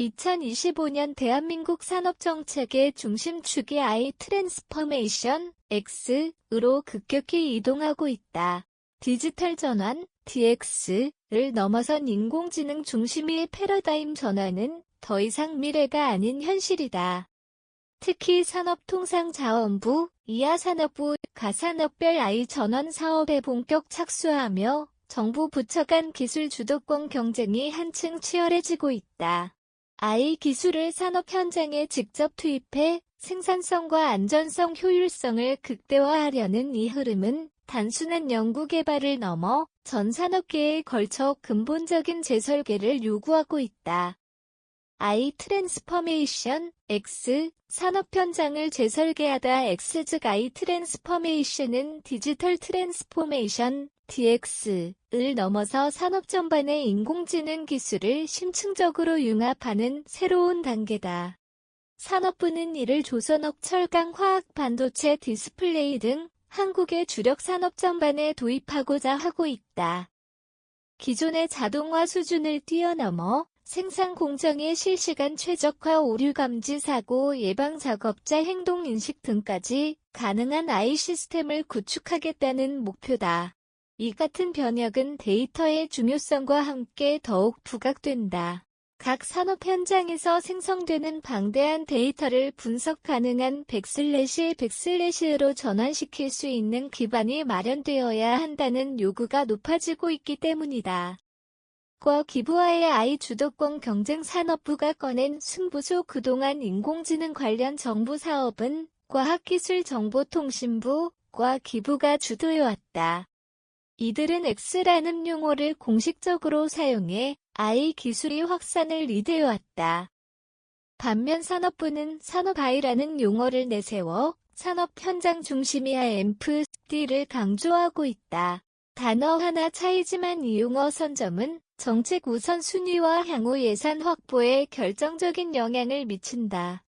2025년 대한민국 산업정책의 중심축이 I 트랜스퍼메이션 X으로 급격히 이동하고 있다. 디지털 전환 DX를 넘어선 인공지능 중심의 패러다임 전환은 더 이상 미래가 아닌 현실이다. 특히 산업통상자원부, 이하산업부, 가산업별 I 전환 사업에 본격 착수하며 정부 부처 간 기술 주도권 경쟁이 한층 치열해지고 있다. I 기술을 산업 현장에 직접 투입해 생산성과 안전성 효율성을 극대화하려는 이 흐름은 단순한 연구개발을 넘어 전 산업계에 걸쳐 근본적인 재설계를 요구하고 있다. I 트랜스퍼메이션 X 산업 현장을 재설계하다 X 즉 I 트랜스퍼메이션은 디지털 트랜스포메이션 DX를 넘어서 산업 전반의 인공지능 기술을 심층적으로 융합하는 새로운 단계다. 산업부는 이를 조선업 철강 화학 반도체 디스플레이 등 한국의 주력 산업 전반에 도입하고자 하고 있다. 기존의 자동화 수준을 뛰어넘어 생산 공정의 실시간 최적화 오류 감지 사고 예방 작업자 행동 인식 등까지 가능한 I 시스템을 구축하겠다는 목표다. 이 같은 변혁은 데이터의 중요성과 함께 더욱 부각된다. 각 산업 현장에서 생성되는 방대한 데이터를 분석 가능한 백슬래시 백슬래시로 전환시킬 수 있는 기반이 마련되어야 한다는 요구가 높아지고 있기 때문이다. 과 기부와의 아이 주도권 경쟁 산업부가 꺼낸 승부수 그동안 인공지능 관련 정부 사업은 과학기술정보통신부 과 기부가 주도해왔다. 이들은 X라는 용어를 공식적으로 사용해 I 기술이 확산을 리드해왔다. 반면 산업부는 산업I라는 용어를 내세워 산업 현장 중심이야 앰프D를 강조하고 있다. 단어 하나 차이지만 이 용어 선점은 정책 우선순위와 향후 예산 확보에 결정적인 영향을 미친다.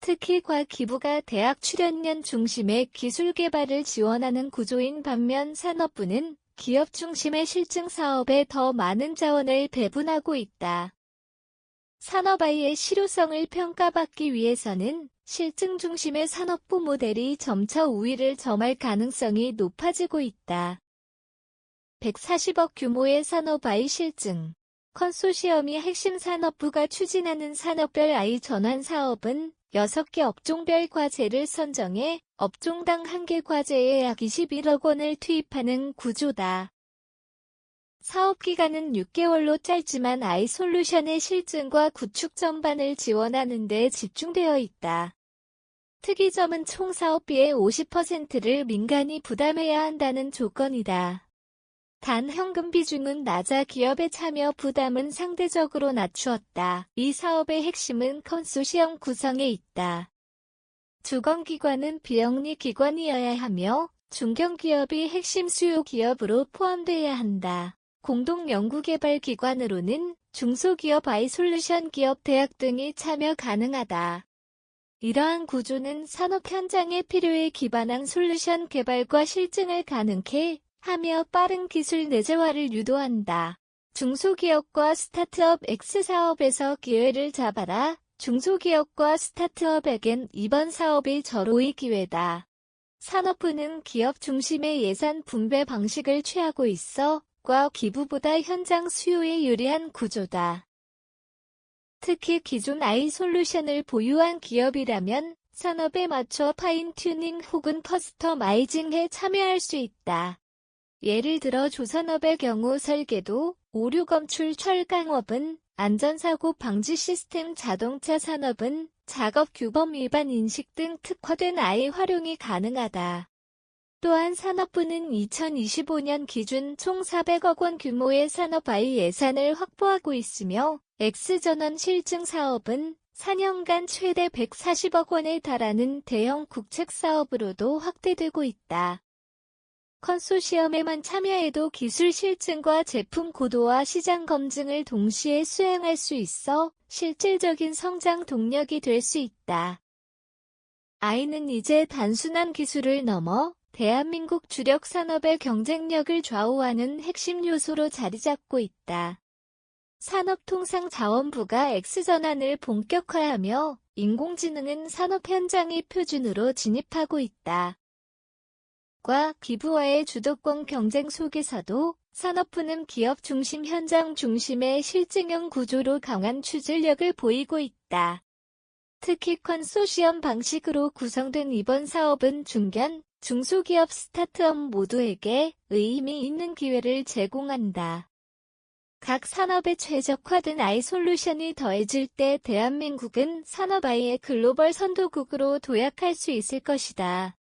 특히 과 기부가 대학 출연년 중심의 기술 개발을 지원하는 구조인 반면 산업부는 기업 중심의 실증 사업에 더 많은 자원을 배분하고 있다. 산업아이의 실효성을 평가받기 위해서는 실증 중심의 산업부 모델이 점차 우위를 점할 가능성이 높아지고 있다. 140억 규모의 산업아이 실증 컨소시엄이 핵심 산업부가 추진하는 산업별 아이 전환 사업은 6개 업종별 과제를 선정해 업종당 1개 과제에 약 21억 원을 투입하는 구조다. 사업 기간은 6개월로 짧지만 아이솔루션의 실증과 구축 전반을 지원하는 데 집중되어 있다. 특이점은 총 사업비의 50%를 민간이 부담해야 한다는 조건이다. 단 현금 비중은 낮아 기업의 참여 부담은 상대적으로 낮추었다. 이 사업의 핵심은 컨소시엄 구성에 있다. 주건기관은 비영리 기관이어야 하며 중견기업이 핵심 수요 기업으로 포함되어야 한다. 공동 연구개발 기관으로는 중소기업 아이솔루션 기업 대학 등이 참여 가능하다. 이러한 구조는 산업 현장의 필요에 기반한 솔루션 개발과 실증을 가능케 하며 빠른 기술 내재화를 유도한다. 중소기업과 스타트업 X사업에서 기회를 잡아라. 중소기업과 스타트업에겐 이번 사업이 절호의 기회다. 산업부는 기업 중심의 예산 분배 방식을 취하고 있어 과 기부보다 현장 수요에 유리한 구조다. 특히 기존 아이 솔루션을 보유한 기업이라면 산업에 맞춰 파인 튜닝 혹은 커스터마이징에 참여할 수 있다. 예를 들어 조선업의 경우 설계도, 오류 검출 철강업은 안전사고 방지 시스템 자동차 산업은 작업 규범 위반 인식 등 특화된 아이 활용이 가능하다. 또한 산업부는 2025년 기준 총 400억 원 규모의 산업 아이 예산을 확보하고 있으며 X전원 실증 사업은 4년간 최대 140억 원에 달하는 대형 국책 사업으로도 확대되고 있다. 컨소시엄에만 참여해도 기술 실증과 제품 고도화 시장 검증을 동시에 수행할 수 있어 실질적인 성장 동력이 될 수 있다. 아이는 이제 단순한 기술을 넘어 대한민국 주력 산업의 경쟁력을 좌우하는 핵심 요소로 자리 잡고 있다. 산업통상자원부가 X전환을 본격화하며 인공지능은 산업 현장의 표준으로 진입하고 있다. 과 기부와의 주도권 경쟁 속에서도 산업부는 기업 중심 현장 중심의 실증형 구조로 강한 추진력을 보이고 있다. 특히 컨소시엄 방식으로 구성된 이번 사업은 중견, 중소기업 스타트업 모두에게 의미 있는 기회를 제공한다. 각 산업에 최적화된 아이 솔루션이 더해질 때 대한민국은 산업 아이의 글로벌 선도국으로 도약할 수 있을 것이다.